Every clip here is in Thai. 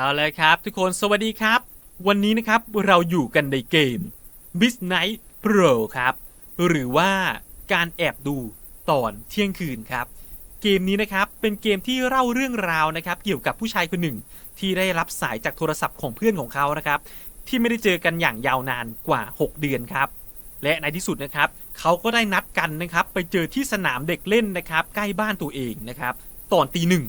เอาเลยครับ ทุกคนสวัสดีครับ วันนี้นะครับเราอยู่กันในเกม Midnight Pro ครับ หรือว่าการแอบดูตอนเที่ยงคืนครับ เกมนี้นะครับเป็นเกมที่เล่าเรื่องราวนะครับ เกี่ยวกับผู้ชายคนหนึ่ง ที่ได้รับสายจากโทรศัพท์ของเพื่อนของเขานะครับ ที่ไม่ได้เจอกันอย่างยาวนานกว่า 6 เดือนครับ และในที่สุดนะครับเขาก็ได้นัดกันนะครับ ไปเจอที่สนามเด็กเล่นนะครับ ใกล้บ้านตัวเองนะครับ ตอนตีหนึ่ง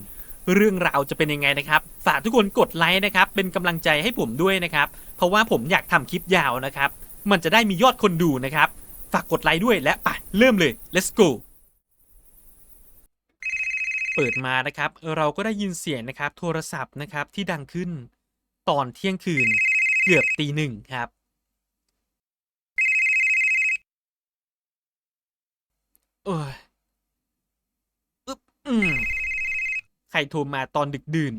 เรื่องราวจะเป็นยังไงนะครับฝากทุกคนกดไลค์นะครับเป็นกำลังใจให้ผมด้วยนะครับ เพราะว่าผมอยากทำคลิปยาวนะครับ มันจะได้มียอดคนดูนะครับ ฝากกดไลค์ด้วยและไปเริ่มเลย let's go เปิดมานะครับ เราก็ได้ยินเสียงนะครับ โทรศัพท์นะครับที่ดังขึ้น ตอนเที่ยงคืน เกือบตีหนึ่งครับเอ้ยอึ๊บอืม ใครโทรมาตอนดึกดื่น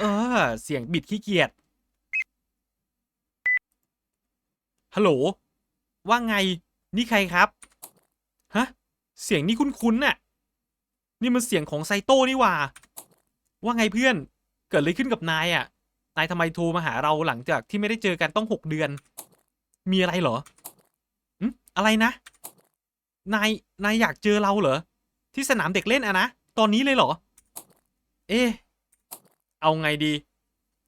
เออ เสียงบิดขี้เกียจ ฮัลโหล ว่าไง นี่ใครครับ ฮะ เสียงนี่คุ้นๆน่ะ นี่มันเสียงของไซโต้นี่หว่า ว่าไงเพื่อน เกิดอะไรขึ้นกับนายอะ นายทำไมโทรมาหาเราหลังจากที่ไม่ได้เจอกันต้องหกเดือน มีอะไรเหรออืมอะไรนะ นาย นายอยากเจอเราเหรอ ที่สนามเด็กเล่นอะนะ ตอนนี้เลยเหรอ เอ๊ะเอาไงดี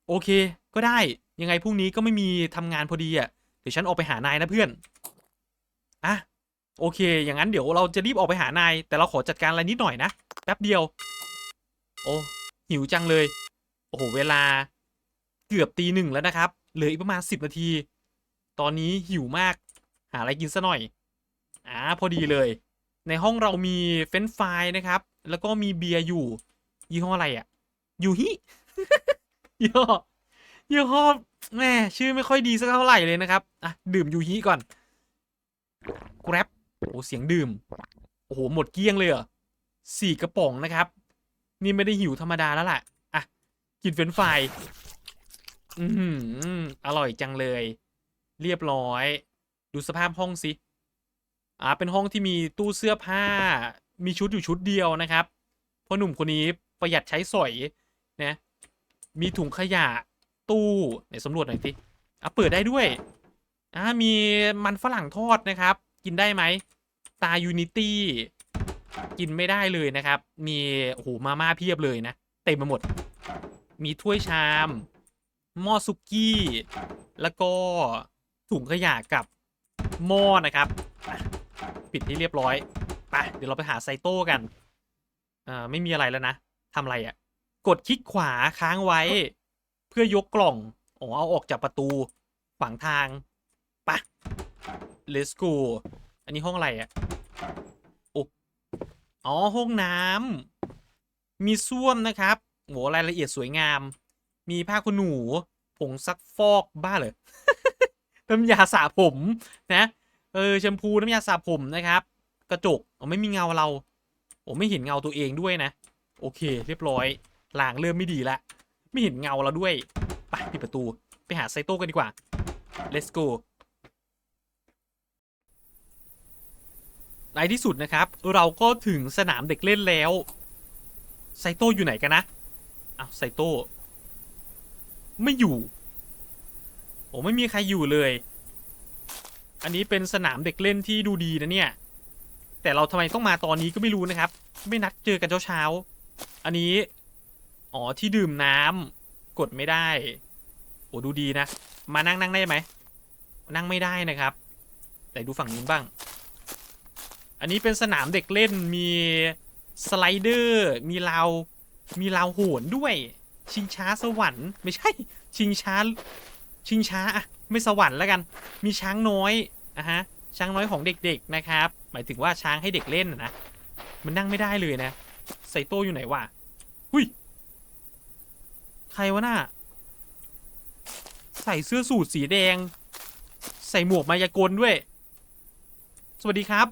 โอเค ก็ได้ยังไงพรุ่งนี้ก็ไม่มีทำงานพอดีอะเดี๋ยวฉันออกไปหานายนะเพื่อนอะโอเค อย่างนั้นเดี๋ยวเราจะรีบออกไปหานาย แต่เราขอจัดการอะไรนิดหน่อยนะแป๊บเดียว โอ้หิวจังเลย โอ้โหเวลาเกือบตีหนึ่งแล้วนะครับเหลืออีกประมาณสิบนาที ตอนนี้หิวมาก หาอะไรกินซะหน่อยอ่าพอดีเลย ในห้องเรามีเฟรนฟรายนะครับ แล้วก็มีเบียร์อยู่ ยี่ห้ออะไรอะ ยูฮิยี่ห้อยี่ห้อแม่ชื่อไม่ค่อยดีสักเท่าไหร่เลยนะครับ อะ ดื่มยูฮิก่อนกร็บโอ้เสียงดื่ม โอ้โห หมดเกลี้ยงเลยเหรอสี่กระป๋องนะครับ นี่ไม่ได้หิวธรรมดาแล้วล่ะอะ กินเฟรนฟรายอือหือร่อยจังเลย เรียบร้อย ดูสภาพห้องสิ อ่า เป็นห้องที่มีตู้เสื้อผ้า มีชุดอยู่ชุดเดียวนะครับพราะหนุ่มคนนี้ ประหยัดใช้สอยนะมีถุงขยะตู้ไหนสำรวจหน่อยสิอะเปิดได้ด้วยอ่ามีมันฝรั่งทอดนะครับ กินได้ไหมตายูนิตี้กินไม่ได้เลยนะครับ มีโอ้โหมาม่าเพียบเลยนะเต็มไปหมด มีถ้วยชามหม้อซุกี้ แล้วก็ถุงขยะกับหม้อนะครับ ปิดให้เรียบร้อย ไป เดี๋ยวเราไปหาไซโต้กันอ่าไม่มีอะไรแล้วนะ ทำอะไรอะ่ะ กดคลิกขวาค้างไว้ เพื่อยกกล่องอ๋อเอาออกจากประตูขวางทางปะ let's go อันนี้ห้องอะไรอะ่ะโอ้อ๋อห้องน้ำมีส้วมนะครับโหรายละเอียดสวยงาม มีผ้าขนหนู ผงซักฟอกบ้าเลยน้ำยาสระผมนะเออแชมพูน้ำยาสระผมนะครับ กระจกออไม่มีเงาเราโอ้ไม่เห็นเงาตัวเองด้วยนะ โอเค เรียบร้อยลางเริ่มไม่ดีละไม่เห็นเงาเราด้วยไปปิดประตู ไปหาไซโต้กันดีกว่า let's go ในที่สุดนะครับ เราก็ถึงสนามเด็กเล่นแล้วไซโต้อยู่ไหนกันนะอ้าวไซโต้ไม่อยู่โอ้ไม่มีใครอยู่เลย อันนี้เป็นสนามเด็กเล่นที่ดูดีนะเนี่ย แต่เราทำไมต้องมาตอนนี้ก็ไม่รู้นะครับ ไม่นัดเจอกันเช้าๆ อันนี้ อ๋อที่ดื่มน้ำกดไม่ได้ โอ้ดูดีนะ มานั่งนั่งได้ไหม นั่งไม่ได้นะครับ แต่ดูฝั่งนู้นบ้าง อันนี้เป็นสนามเด็กเล่นมีสไลเดอร์ มีราว มีราวโหนด้วย ชิงช้าสวรรค์ไม่ใช่ ชิงช้า ชิงช้าอะไม่สวรรค์แล้วกัน มีช้างน้อยอะฮะช้างน้อยของเด็กๆนะครับ หมายถึงว่าช้างให้เด็กเล่นนะนะมันนั่งไม่ได้เลยนะ ไซโต้อยู่ไหนวะหุยใครวะน่ะใส่เสื้อสูทสีแดง ใส่หมวกมายากลด้วย สวัสดีครับ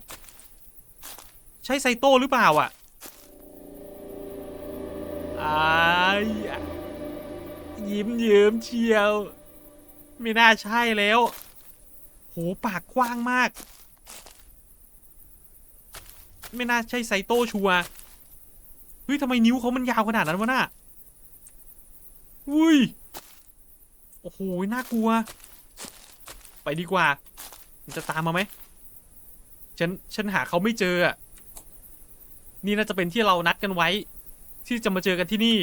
ใช่ไซโต้หรือเปล่าอะอายยิ้มเยิ้มเชียว ไม่น่าใช่แล้ว โหปากกว้างมาก ไม่น่าใช่ไซโต้ชัวร์ ฮ้ยทำไมนิ้วเขามันยาวขนาดนั้นวะน่ะอุ้ย โอ้โห น่ากลัว ไปดีกว่า มันจะตามมาไหม ฉัน ฉันหาเขาไม่เจออะ นี่น่าจะเป็นที่เรานัดกันไว้ ที่จะมาเจอกันที่นี่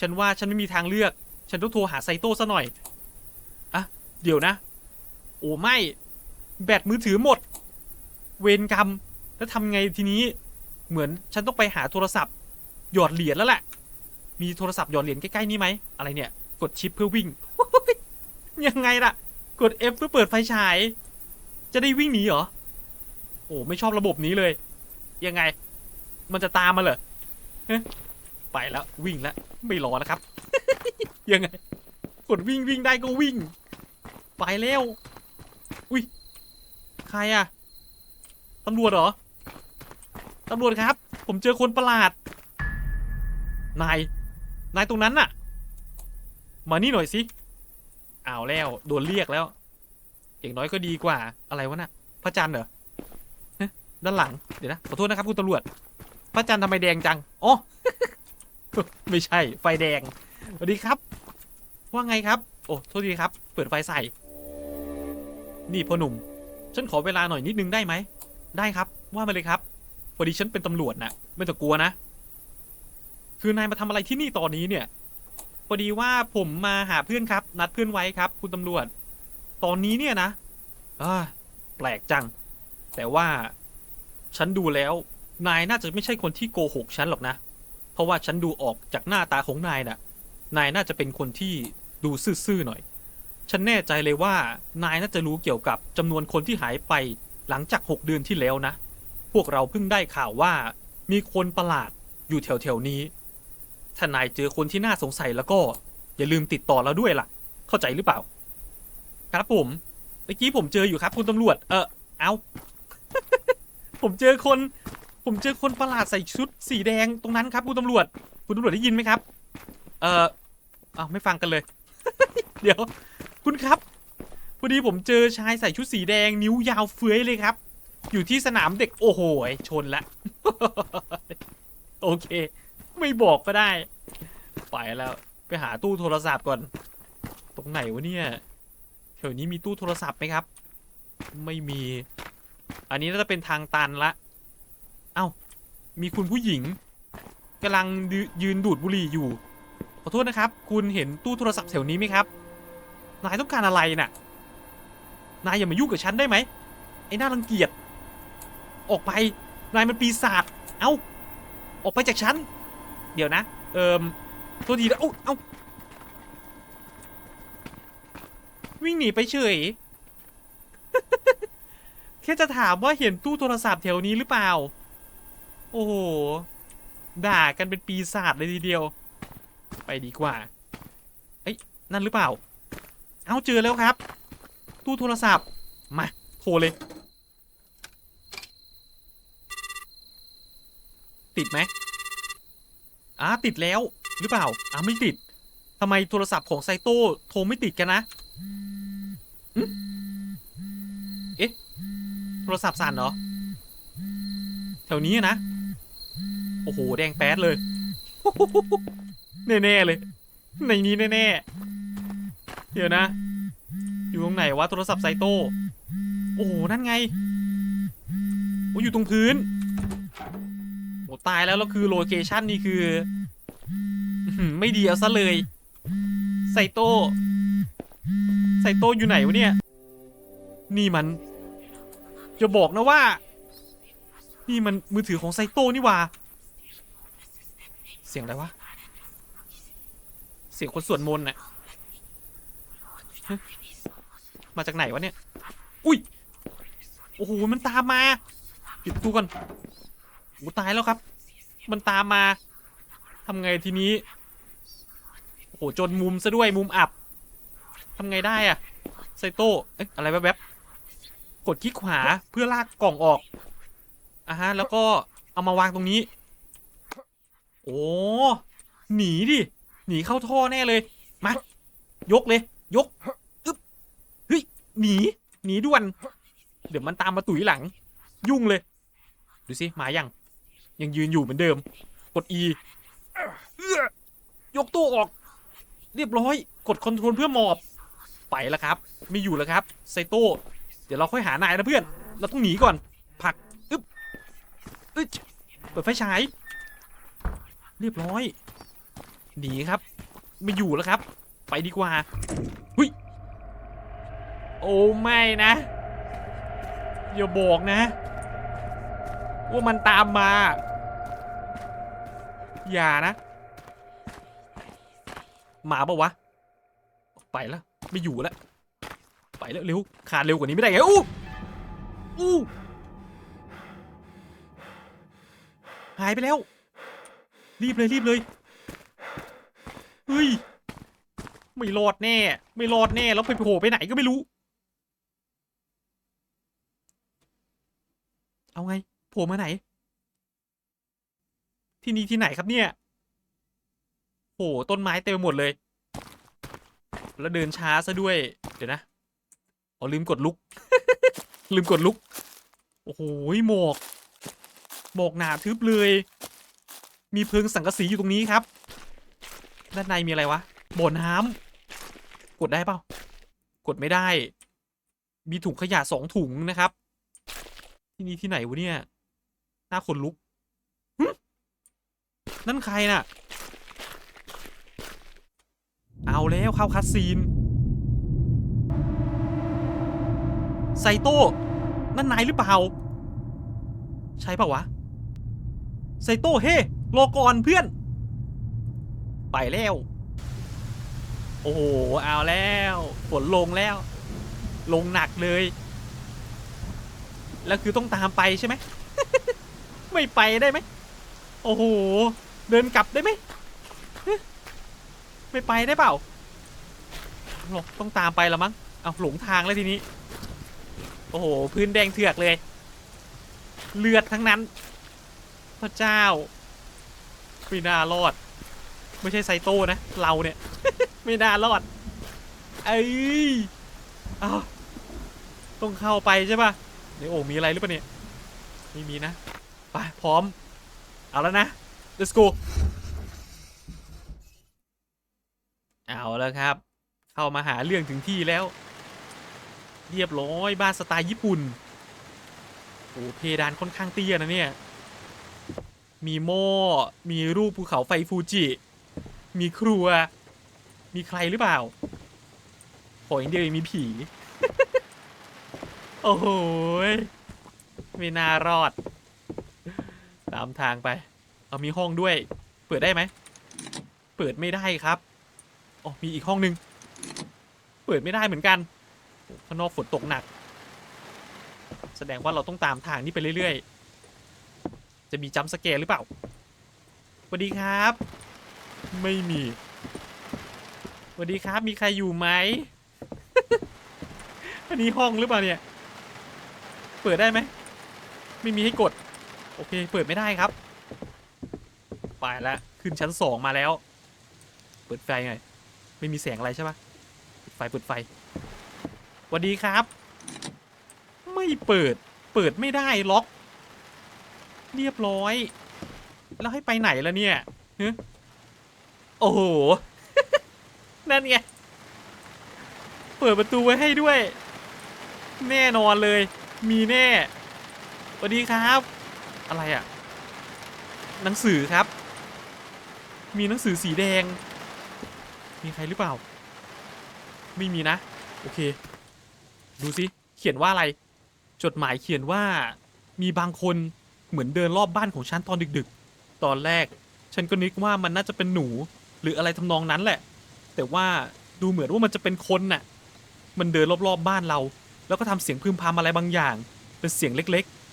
ฉันว่าฉันไม่มีทางเลือก ฉันต้องโทรหาไซโต้ซะหน่อย อะ เดี๋ยวนะ โอ้ไม่ แบตมือถือหมด เวรกรรม แล้วทำไงทีนี้ เหมือนฉันต้องไปหาโทรศัพท์ หยอดเหรียญแล้วแหละ มีโทรศัพท์หยอดเหรียญใกล้ๆนี่ไหม อะไรเนี่ย กดชิปเพื่อวิ่ง ยังไงล่ะ กด F เพื่อเปิดไฟฉาย จะได้วิ่งหนีเหรอ โอ้ไม่ชอบระบบนี้เลย ยังไง มันจะตามมาเหรอไปแล้ววิ่งแล้วไม่รอแล้วครับ ยังไง กดวิ่งวิ่งได้ก็วิ่ง ไปแล้ว อุ้ยใครอะตำรวจเหรอ ตำรวจครับ ผมเจอคนประหลาด นาย นายตรงนั้นน่ะ มานี่หน่อยสิเอาแล้ว โดนเรียกแล้ว อย่างน้อยก็ดีกว่า อะไรวะน่ะ พระจันทร์เหรอเอ๊ะด้านหลัง เดี๋ยวนะ ขอโทษนะครับคุณตำรวจ พระจันทร์ทำไมแดงจัง อ๋อ ไม่ใช่ ไฟแดง สวัสดีครับ ว่าไงครับ โอ้ โทษทีครับ เปิดไฟใส่ นี่พ่อหนุ่ม ฉันขอเวลาหน่อยนิดนึงได้ไหม ได้ครับ ว่ามาเลยครับ พอดีฉันเป็นตำรวจนะไม่ต้องกลัวนะ คือนายมาทำอะไรที่นี่ตอนนี้เนี่ย พอดีว่าผมมาหาเพื่อนครับ นัดเพื่อนไว้ครับ คุณตำรวจ ตอนนี้เนี่ยนะอ่าแปลกจัง แต่ว่าฉันดูแล้ว นายน่าจะไม่ใช่คนที่โกหกฉันหรอกนะ เพราะว่าฉันดูออกจากหน้าตาของนายน่ะ นายน่าจะเป็นคนที่ดูซื่อๆหน่อย ฉันแน่ใจเลยว่า นายน่าจะรู้เกี่ยวกับจำนวนคนที่หายไปหลังจากหกเดือนที่แล้วนะ พวกเราเพิ่งได้ข่าวว่า มีคนประหลาดอยู่แถวๆนี้ ถ้านายเจอคนที่น่าสงสัยแล้วก็ อย่าลืมติดต่อเราด้วยล่ะ เข้าใจหรือเปล่า ครับผม เมื่อกี้ผมเจออยู่ครับคุณตำรวจ เออเอา ผมเจอคน ผมเจอคนประหลาดใส่ชุดสีแดงตรงนั้นครับคุณตำรวจ คุณตำรวจได้ยินไหมครับ เออเอาไม่ฟังกันเลย เดี๋ยว คุณครับพอดีผมเจอชายใส่ชุดสีแดงนิ้วยาวเฟื้อยเลยครับ อยู่ที่สนามเด็กโอ้โหชนละ โอเค ไม่บอกก็ได้ ไปแล้ว ไปหาตู้โทรศัพท์ก่อน ตรงไหนวะเนี่ยแถวนี้มีตู้โทรศัพท์ไหมครับ ไม่มี อันนี้น่าจะเป็นทางตันละ เอ้า มีคุณผู้หญิงกำลังยืยืนดูดบุหรี่อยู่ ขอโทษนะครับ คุณเห็นตู้โทรศัพท์แถวนี้ไหมครับ นายต้องการอะไรน่ะ นายอย่ามายุ่งกับฉันได้ไหมไอ้น่ารังเกียจ ออกไป นายมันปีศาจ เอ้า ออกไปจากฉัน เดี๋ยวนะ เอิมโทษทีนะเอ้าเอ้าวิ่งหนีไปเฉย แค่จะถามว่าเห็นตู้โทรศัพท์แถวนี้หรือเปล่า โอ้โห ด่ากันเป็นปีศาจเลยทีเดียว ไปดีกว่า เอ้ย นั่นหรือเปล่า เอาเจอแล้วครับ ตู้โทรศัพท์ มา โทรเลย ติดไหมอ่าติดแล้วหรือเปล่าอ่าไม่ติดทำไมโทรศัพท์ของไซโต้โทรไม่ติดกันนะหึเอ๊ะโทรศัพท์สั่นเหรอ แถวนี้นะ โอ้โห แดงแป๊ดเลย แน่ๆเลย ในนี้แน่ๆ เดี๋ยวนะ อยู่ตรงไหนวะโทรศัพท์ไซโต้ โอ้โห นั่นไง โอ้อยู่ตรงพื้น ตายแล้วแล้วคือโลเคชันนี่คือ ไม่ดีเอาซะเลยไซโต้ไซโต้อยู่ไหนวะเนี่ย นี่มัน จะบอกนะว่า นี่มันมือถือของไซโต้นี่ว่า เสียงอะไรวะ เสียงคนสวดมนต์น่ะมาจากไหนวะเนี่ย อุ้ย โอ้โห มันตามมา ปิดตูก่อนโอ้ตายแล้วครับ มันตามมาทำไงทีนี้ โอ้โหจนมุมซะด้วยมุมอับทำไงได้อะไซโต้เอ๊ะอะไรแวบๆกดคลิกขวาเพื่อลากกล่องออกอะฮะ แล้วก็เอามาวางตรงนี้ โอ้หนีดิ หนีเข้าท่อแน่เลย มา ยกเลย ยกอึ๊บเฮ้ยหนี หนีด่วน เดี๋ยวมันตามมาตุ๋ยหลัง ยุ่งเลย ดูสิ มายัง ยังยืนอยู่เหมือนเดิม กด E ยกตู้ออก เรียบร้อย กดคอนโทรลเพื่อหมอบ ไปแล้วครับ ไม่อยู่แล้วครับไซโต้เดี๋ยวเราค่อยหานายนะเพื่อน เราต้องหนีก่อนผลักอึ๊บอึ๊บเปิดไฟฉาย เรียบร้อย หนีครับ ไม่อยู่แล้วครับ ไปดีกว่าหุยโอ้ไม่นะ อย่าบอกนะ ว่ามันตามมา อย่านะมาปะวะ ไปแล้ว ไม่อยู่แล้ว ไปแล้วเร็ว ขาดเร็วกว่านี้ไม่ได้ไงอู้อู้หายไปแล้ว รีบเลยรีบเลยเฮ้ย ไม่รอดแน่ ไม่รอดแน่ แล้วไปโผล่ไปไหนก็ไม่รู้ เอาไง ผล่มาไหน ที่นี่ที่ไหนครับเนี่ยโอ้ต้นไม้เต็มไปหมดเลย แล้วเดินช้าซะด้วย เดี๋ยวนะอ๋อลืมกดลุก ลืมกดลุก โอ้โหหมอกหมอกหนาทึบเลย มีเพิงสังกะสีอยู่ตรงนี้ครับ ด้านในมีอะไรวะบ่อน้ำกดได้เปล่ากดไม่ได้ มีถุงขยะสองถุงนะครับ ที่นี่ที่ไหนวะเนี่ย น้าขนลุกนั่นใครน่ะ เอาแล้วเข้าคัสซีน ไซโต้ นั่นนายหรือเปล่า ใช่ปล่าวะ ไซโต้เฮ้รอก่อนเพื่อน ไปแล้ว โอ้โห เอาแล้วฝนลงแล้ว ลงหนักเลย แล้วคือต้องตามไปใช่ไหม ไม่ไปได้ไหมโอ้โห เดินกลับได้ไหมไม่ไปได้เปล่าหรอกต้องตามไปแล้วมั้ง เอาหลงทางแล้วทีนี้ โอ้โห พื้นแดงเถือกเลย เลือดทั้งนั้น พระเจ้าไม่น่ารอด ไม่ใช่ไซโต้นะ เราเนี่ย ไม่น่ารอด เอ้ยอ้าวต้องเข้าไปใช่ป่ะในโอ่งมีอะไรหรือเปล่าเนี่ย ไม่มีนะ ไปพร้อม เอาแล้วนะ let's go เอาแล้วครับ เข้ามาหาเรื่องถึงที่แล้ว เรียบร้อยบ้านสไตล์ญี่ปุ่นโอ้เพดานค่อนข้างเตี้ยนะเนี่ย มีหม้อ มีรูปภูเขาไฟฟูจิ มีครัว มีใครหรือเปล่าขออย่างเดียวมีผี โอ้โหไม่น่ารอด ตามทางไป เอามีห้องด้วย เปิดได้ไหม เปิดไม่ได้ครับ อ๋อ มีอีกห้องนึง เปิดไม่ได้เหมือนกัน ข้างนอกฝนตกหนัก แสดงว่าเราต้องตามทางนี้ไปเรื่อยๆ จะมีจัมสแกร์หรือเปล่าสวัสดีครับ ไม่มีสวัสดีครับ มีใครอยู่ไหม อันนี้ห้องหรือเปล่าเนี่ย เปิดได้ไหม ไม่มีให้กด โอเค เปิดไม่ได้ครับ ไปแล้วขึ้นชั้นสองมาแล้ว เปิดไฟไงไม่มีแสงอะไรใช่ปะปิดไฟเปิดไฟสวัสดีครับ ไม่เปิด เปิดไม่ได้ล็อก เรียบร้อย แล้วให้ไปไหนล่ะเนี่ยโอ้โห นั่นไง เปิดประตูไว้ให้ด้วย แน่นอนเลย มีแน่สวัสดีครับ อะไรอะ่ะ หนังสือครับ มีหนังสือสีแดง มีใครหรือเปล่า ไม่มีนะ โอเค ดูสิ เขียนว่าอะไร จดหมายเขียนว่า มีบางคนเหมือนเดินรอบบ้านของฉันตอนดึก ๆ ตอนแรก ฉันก็นึกว่ามันน่าจะเป็นหนู หรืออะไรทำนองนั้นแหละ แต่ว่าดูเหมือนว่ามันจะเป็นคนน่ะ มันเดินรอบๆบบ้านเรา แล้วก็ทำเสียงพึมพำอะไรบางอย่าง เป็นเสียงเล็กๆ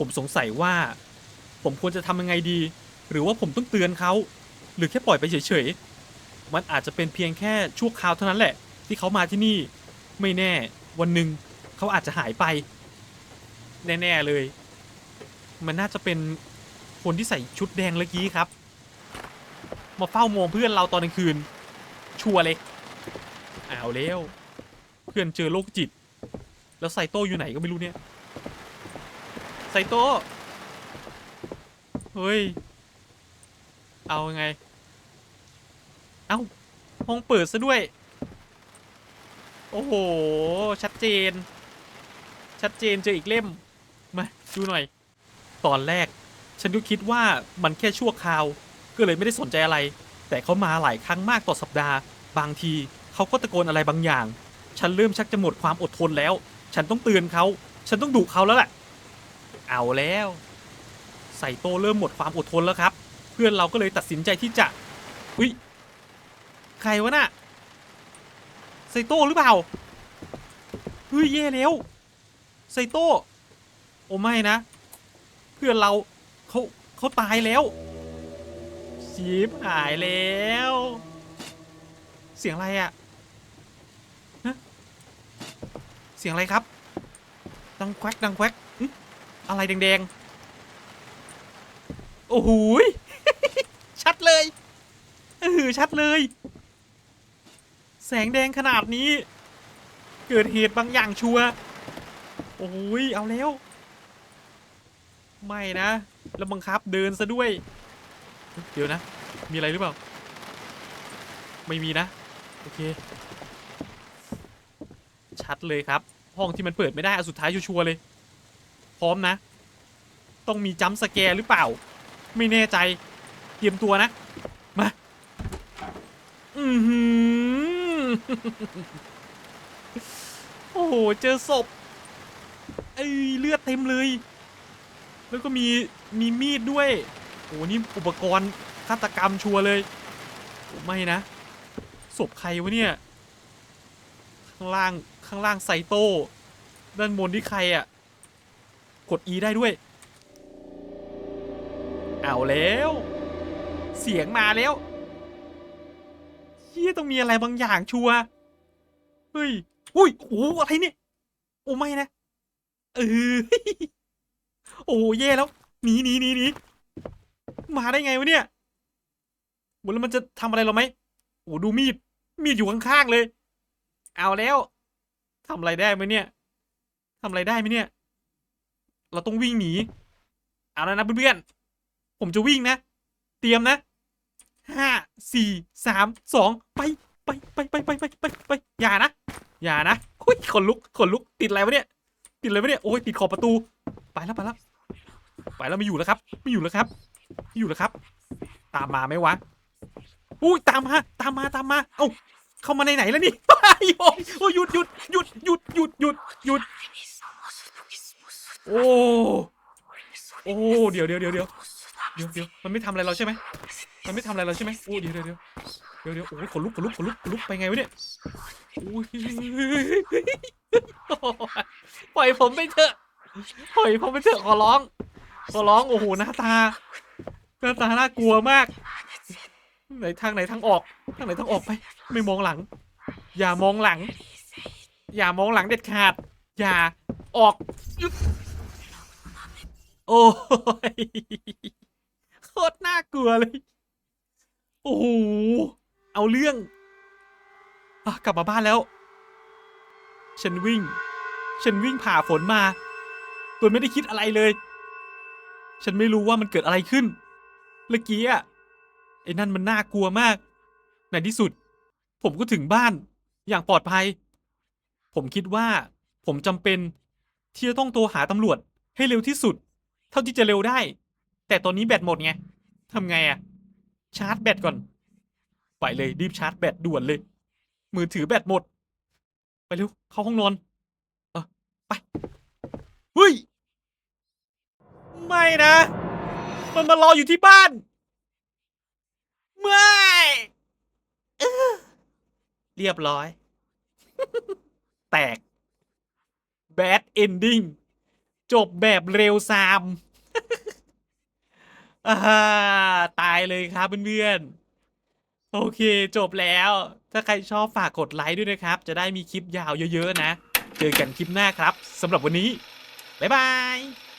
ผมสงสัยว่า ผมควรจะทำยังไงดี หรือว่าผมต้องเตือนเขา หรือแค่ปล่อยไปเฉยๆ มันอาจจะเป็นเพียงแค่ชั่วคราวเท่านั้นแหละ ที่เขามาที่นี่ ไม่แน่ วันหนึ่งเขาอาจจะหายไป แน่ๆเลย มันน่าจะเป็นคนที่ใส่ชุดแดงเมื่อกี้ครับ มาเฝ้ามองเพื่อนเราตอนกลางคืน ชัวร์เลยเอาแล้ว เพื่อนเจอโรคจิต แล้วไซโต้อยู่ไหนก็ไม่รู้เนี่ย ไซโต้เฮ้ย เอาไง เอ้าห้องเปิดซะด้วย โอ้โห ชัดเจน ชัดเจนเจออีกเล่ม มาดูหน่อย ตอนแรก ฉันก็คิดว่ามันแค่ชั่วคราว ก็เลยไม่ได้สนใจอะไร แต่เขามาหลายครั้งมากต่อสัปดาห์ บางทีเขาก็ตะโกนอะไรบางอย่าง ฉันเริ่มชักจะหมดความอดทนแล้ว ฉันต้องเตือนเขา ฉันต้องดุเขาแล้วแหละ เอาแล้วไซโต้เริ่มหมดความอดทนแล้วครับ เพื่อนเราก็เลยตัดสินใจที่จะอุ้ยใครวะน่ะไซโต้หรือเปล่าเฮ้ยแย่แล้วไซโต้โอ้ไม่นะ เพื่อนเราเขาเขาตายแล้วชีบหายแล้ว เสียงอะไรอะฮะเสียงอะไรครับ ดังแควกดังแควก อะไรแดงๆ โอ้โหยชัดเลยเออชัดเลย แสงแดงขนาดนี้ เกิดเหตุบางอย่างชัวร์โอ้ยเอาแล้ว ไม่นะ แล้วบังคับเดินซะด้วย เดี๋ยวนะ มีอะไรหรือเปล่า ไม่มีนะ โอเค ชัดเลยครับ ห้องที่มันเปิดไม่ได้อสุดท้ายชัวร์ๆเลย พร้อมนะ ต้องมีจัมสแกร์หรือเปล่า ไม่แน่ใจ เตรียมตัวนะ มา อือหือ โอ้โห เจอศพไอ้ยเลือดเต็มเลย แล้วก็มี มีมีดด้วย โอ้โหนี่อุปกรณ์ฆาตกรรมชัวร์เลย ไม่นะ ศพใครวะเนี่ย ข้างล่าง ข้างล่างไซโต้ด้านบนที่ใครอะ่ะ กด E ได้ด้วย เอาแล้ว เสียงมาแล้วเฮียต้องมีอะไรบางอย่างชัวเฮ้ยอุ้ยโอ้โหอะไรเนี่ยโอ้ไม่นะเออโอ้แย่แล้วหนีหนีหนีหนีมาได้ไงวะเนี่ยหมดแล้วมันจะทำอะไรเราไหมโอ้ดูมีด มีดอยู่ข้างๆเลย เอาแล้วทำอะไรได้ไหมเนี่ยทำอะไรได้ไหมเนี่ย เราต้องวิ่งหนีเอาแล้วนะเพื่อนๆผมจะวิ่งนะ เตรียมนะห้าสี่สามสองไปไปไปไปไปไปไปไปอย่านะ อย่านะหุ้ยขนลุกขนลุกติดอะไรวะเนี่ย ติดอะไรวะเนี่ยโอ้ยติดขอบประตู ไปแล้วไปแล้วไปแล้วไม่อยู่แล้วครับ ไม่อยู่แล้วครับไม่อยู่แล้วครับ ตามมาไหมวะอุ้ยตามมาตามมาตามมา เอ้าเข้ามาในไหนแล้วนี่โอ้ยโอ้ยหยุดหยุดหยุดหยุดหยุดหยุดหยุด โอ้ โอ้ เดี๋ยวเดี๋ยวเดี๋ยวเดี๋ยวเดี๋ยวเดี๋ยวมันไม่ทำอะไรเราใช่ไหมมันไม่ทำอะไรเราใช่ไหมโอ้ เดี๋ยวเดี๋ยวเดี๋ยวเดี๋ยวเดี๋ยวโอ้ยขนลุกขนลุกขนลุกขนลุกไปไงวะเนี่ยโอ้ยปล่อยผมไปเถอะ ปล่อยผมไปเถอะขอร้อง ขอร้อง โอ้โห หน้าตา หน้าตาน่ากลัวมาก ไหนทางไหนทางออก ทางไหนทางออกไป ไม่มองหลัง อย่ามองหลัง อย่ามองหลังเด็ดขาด อย่าออก โอ้ยโคตรน่ากลัวเลย โอ้โห เอาเรื่องอกลับมาบ้านแล้ว ฉันวิ่ง ฉันวิ่งผ่าฝนมา โดยไม่ได้คิดอะไรเลย ฉันไม่รู้ว่ามันเกิดอะไรขึ้น เมื่อกี้อะไอ้นั่นมันน่ากลัวมาก ในที่สุด ผมก็ถึงบ้าน อย่างปลอดภัย ผมคิดว่า ผมจำเป็น ที่จะต้องโทรหาตำรวจให้เร็วที่สุด เท่าที่จะเร็วได้ แต่ตอนนี้แบตหมดไงทำไงอะชาร์จแบตก่อน ไปเลยรีบชาร์จแบตด่วนเลย มือถือแบตหมด ไปเร็วเข้าห้องนอนเออไปเฮ้ยไม่นะ มันมารออยู่ที่บ้าน ไม่เรียบร้อย แตก bad ending จบแบบเร็วซามาตายเลยครับเพื่อนๆ โอเคจบแล้ว ถ้าใครชอบฝากกดไลค์ด้วยนะครับ จะได้มีคลิปยาวเยอะ ๆ นะ เจอกันคลิปหน้าครับสำหรับวันนี้ บ๊ายบาย